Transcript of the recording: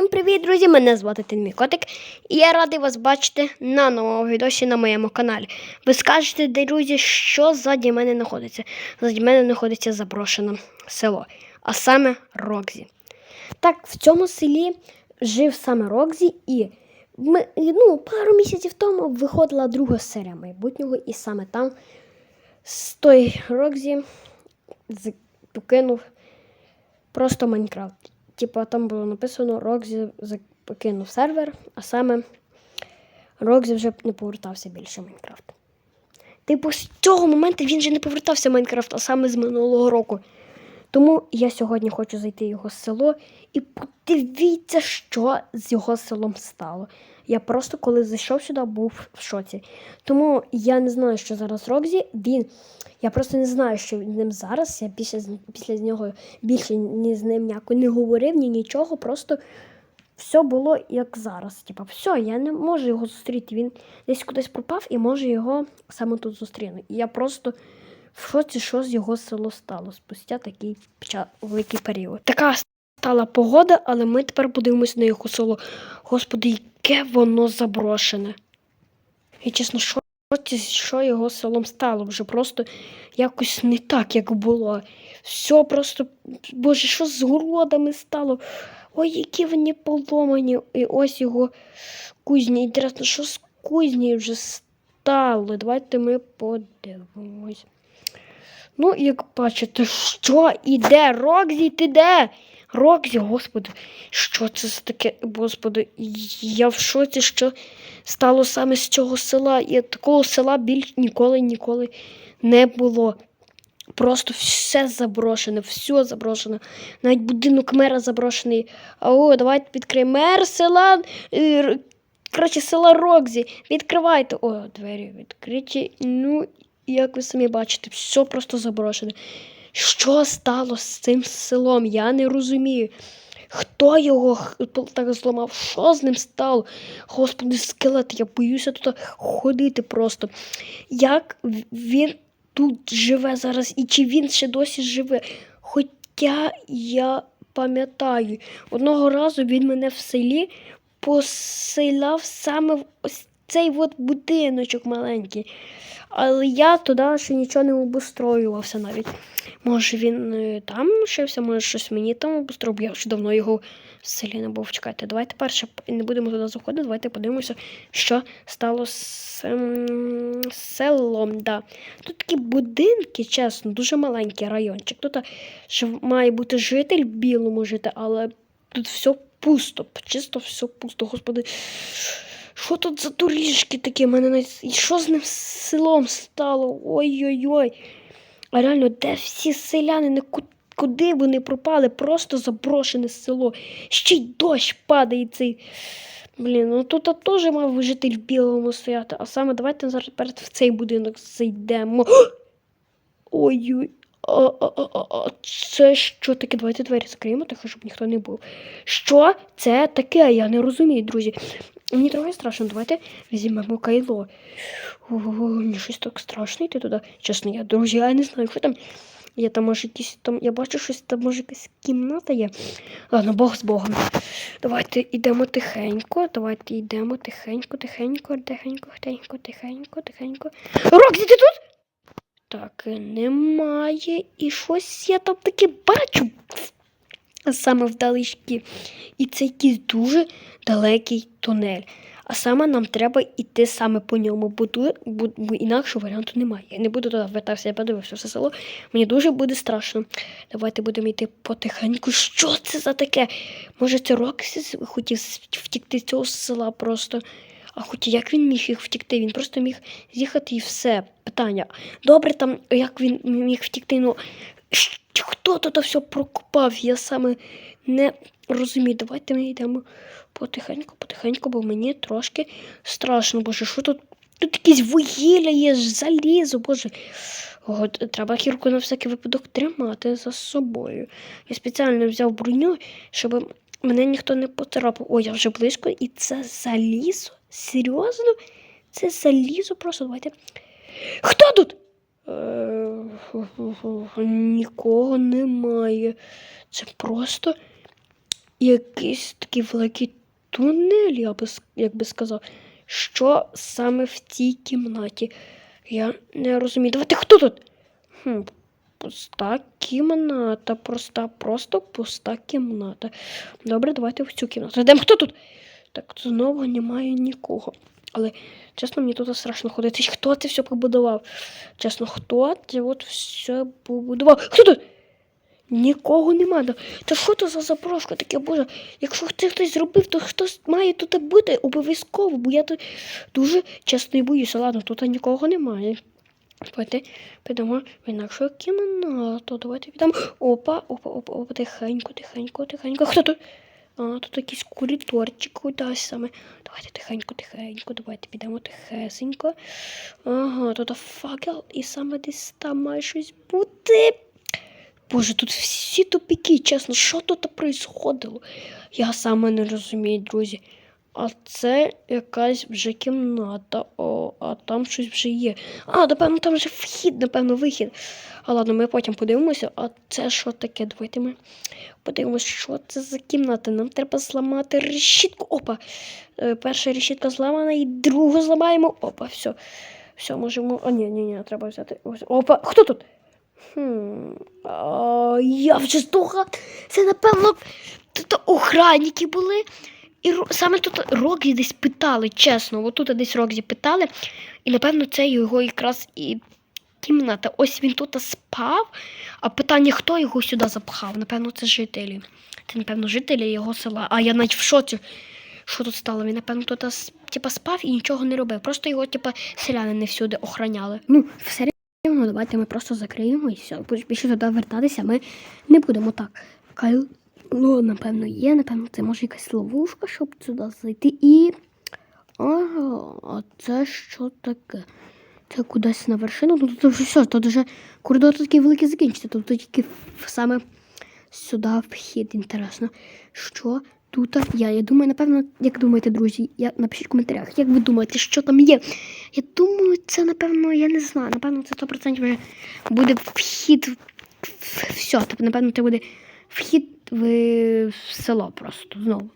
Всім привіт, друзі! Мене звати Тинмій Котик, і я радий вас бачити на новому відосі на моєму каналі. Ви скажете, друзі, що ззаді мене знаходиться? Ззаді мене знаходиться заброшене село, а саме Рокзі. Так, в цьому селі жив саме Рокзі, і ми, ну, пару місяців тому виходила друга серія майбутнього, і саме там з той Рокзі покинув просто Майнкрафт. Типа там було написано Рокзі покинув сервер, а саме Рокзі вже не повертався більше в Майнкрафт. Типу, з цього моменту він же не повертався в Майнкрафт, а саме з минулого року. Тому я сьогодні хочу зайти в його село і подивіться, що з його селом стало. Я просто коли зайшов сюди, був в шоці. Тому я не знаю, що зараз Рокзі. Він. Я просто не знаю, що з ним зараз. Я після, після нього більше ні з ним ніяко не говорив, ні нічого. Просто все було як зараз. Типа, все, я не можу його зустріти. Він десь кудись пропав і може його саме тут зустріну. І я просто в шоці, що з його село стало спустя такий великий період. Така стала погода, але ми тепер подивимося на його село. Господи, яке воно заброшене. І чесно, що, що його селом стало? Вже просто якось не так, як було. Все просто, боже, що з городами стало? Ой, які вони поломані. І ось його кузні. Інтересно, що з кузні вже стало? Давайте ми подивимось. Ну, як бачите, що іде? Рокзі, ти де? Рокзі, господи, що це за таке, господи, я в шоці, що стало саме з цього села. І такого села більш ніколи, ніколи не було. Просто все заброшене, все заброшене. Навіть будинок мера заброшений. А о, давайте відкриємо. Мер села. е, Коротше, села Рокзі. Відкривайте. О, двері відкриті. Ну, як ви самі бачите, все просто заброшене. Що стало з цим селом? Я не розумію. Хто його так зламав? Що з ним стало? Господи, скелет, я боюся тут ходити просто. Як він тут живе зараз і чи він ще досі живе? Хоча я пам'ятаю, одного разу він мене в селі поселяв саме в ось цей от будиночок маленький. Але я туди ще нічого не обустроювався навіть. Може він е, там лишився, може щось мені там обустроїв. Я вже давно його в селі не був. Чекайте, давайте перше не будемо туди заходити, давайте подивимося, що стало з ем, селом. Да. Тут такі будинки, чесно, дуже маленький райончик. Тут ще має бути житель в білому жити, але тут все пусто, чисто все пусто. Господи, що тут за доріжки такі? Мене навіть- І що з ним селом стало? Ой-ой-ой. А реально, де всі селяни, Ку- куди вони пропали? Просто заброшене село. Ще й дощ падає цей. Блін, ну тут теж мав житель в білому стояти. А саме давайте зараз перед в цей будинок зайдемо. Ой-ой. А, а, а, а, це що таке? Давайте двері закриємо, так щоб ніхто не був. Що це таке? Я не розумію, друзі. Мені трохи страшно. Давайте візьмемо кайло. О, мені щось так страшно йти туди. Чесно, я, друзі, я не знаю, що там. Я там може якісь там. Я бачу щось, там може якась кімната є. Ладно, Бог з Богом. Давайте йдемо тихенько. Давайте йдемо тихенько, тихенько, тихенько, тихенько, тихенько, тихенько. Роксі, ти тут? Так, немає. І щось я там таке бачу. Саме вдалечки. І це якийсь дуже далекий тунель. А саме нам треба йти саме по ньому, бо, бо, бо інакшого варіанту немає. Я не буду туди вертатися, я подивився все село. Мені дуже буде страшно. Давайте будемо йти потихеньку. Що це за таке? Може, це Роксі хотів втікти з цього села просто. А хоч як він міг їх втікти? Він просто міг з'їхати і все. Питання. Добре, там як він міг втікти? Ну хто тут все прокопав? Я саме не розумію. Давайте ми йдемо потихеньку, потихеньку, бо мені трошки страшно. Боже, що тут? Тут якісь вугілля є, залізо, боже. О, треба кірку на всякий випадок тримати за собою. Я спеціально взяв броню, щоб мене ніхто не поцарапав. О, я вже близько, і це залізо? Серйозно? Це залізо просто. Давайте. Хто тут? Е, Нікого немає. Це просто якийсь такий великий тунель, я би, як би сказав. Що саме в цій кімнаті? Я не розумію. Давайте хто тут? Хм, пуста кімната, проста, просто пуста кімната. Добре, давайте в цю кімнату. Йдемо, хто тут? Так, знову немає нікого. Але чесно, мені тут страшно ходити. Хто це все побудував? Чесно, хто це от все побудував? Хто тут? Нікого нема. Та що це за запрошка таке, Боже? Якщо це хтось зробив, то хтось має тут бути обов'язково, бо я тут дуже часто і боюся. Ладно, тут нікого немає. Давайте підемо в інакшу кімнату. Давайте підемо. Опа, опа, опа, опа, тихенько, тихенько, тихенько. Хто тут? А, тут якийсь коридорчик кудись саме. Давайте тихенько, тихенько, давайте підемо тихесенько. Ага, тут факел і саме десь там має щось бути. Боже, тут всі тупіки, чесно, що тут происходило? Я саме не розумію, друзі. А це якась вже кімната, о, а там щось вже є. А, напевно, там вже вхід, напевно, вихід. А ладно, ми потім подивимося, а це що таке? Давайте ми подивимося, що це за кімната. Нам треба зламати решітку. Опа. Е, Перша решітка зламана і другу зламаємо. Опа, все. Все, можемо. А, ні, ні, ні, треба взяти. Опа, хто тут? Хм, а, я вже здогад. Це, напевно, охранники були. І саме тут Рокзі десь питали, чесно, отут десь Рокзі питали. І, напевно, це його якраз і кімната. Ось він тут спав, а питання, хто його сюди запхав? Напевно, це жителі. Це, напевно, жителі його села. А я навіть в шоці. Що тут стало? Він, напевно, тут типа, спав і нічого не робив. Просто його, типа, селяни не всюди охороняли. Ну, все рівно, давайте ми просто закриємо і все. Більше туди вертатися ми не будемо так. Кайло, напевно, є, напевно, це може якась ловушка, щоб сюди зайти. І. Ага, а це що таке? Це кудись на вершину. Ну тут вже все, тут вже коридор такий великий закінчиться. Тут тільки саме сюди вхід. Інтересно. Що тут є? Я думаю, напевно, як думаєте, друзі, я, напишіть в коментарях, як ви думаєте, що там є? Я думаю, це, напевно, я не знаю. Напевно, це 100% вже буде вхід все. Тобто, напевно, це буде вхід в село просто знову.